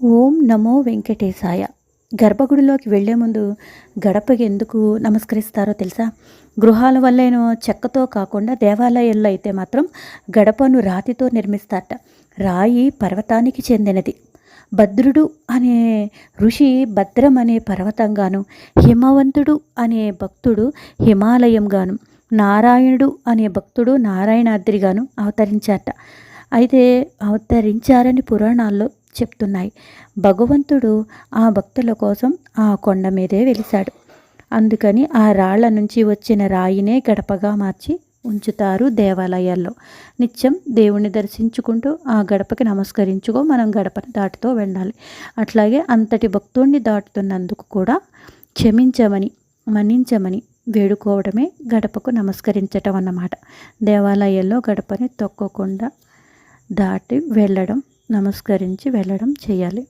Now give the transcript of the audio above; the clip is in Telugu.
ఓం నమో వెంకటేశాయ. గర్భగుడిలోకి వెళ్ళే ముందు గడపకి ఎందుకు నమస్కరిస్తారో తెలుసా? గృహాల వల్లేనో చెక్కతో కాకుండా దేవాలయాల్లో అయితే మాత్రం గడపను రాతితో నిర్మిస్తారట. రాయి పర్వతానికి చెందినది. భద్రుడు అనే ఋషి భద్రం అనే పర్వతంగాను హిమవంతుడు అనే భక్తుడు హిమాలయంగాను నారాయణుడు అనే భక్తుడు నారాయణాద్రిగాను అవతరించారట. అయితే అవతరించారని పురాణాల్లో చెప్తున్నాయి. భగవంతుడు ఆ భక్తుల కోసం ఆ కొండ మీదే వెలిశాడు. అందుకని ఆ రాళ్ళ నుంచి వచ్చిన రాయినే గడపగా మార్చి ఉంచుతారు దేవాలయాల్లో. నిత్యం దేవుణ్ణి దర్శించుకుంటూ ఆ గడపకి నమస్కరించుకో మనం గడపని దాటుతూ వెళ్ళాలి. అట్లాగే అంతటి భక్తుణ్ణి దాటుతున్నందుకు కూడా క్షమించమని మన్నించమని వేడుకోవడమే గడపకు నమస్కరించటం అన్నమాట. దేవాలయాల్లో గడపని తొక్కకుండా దాటి వెళ్ళడం నమస్కరించి వెళ్ళడం చేయాలి.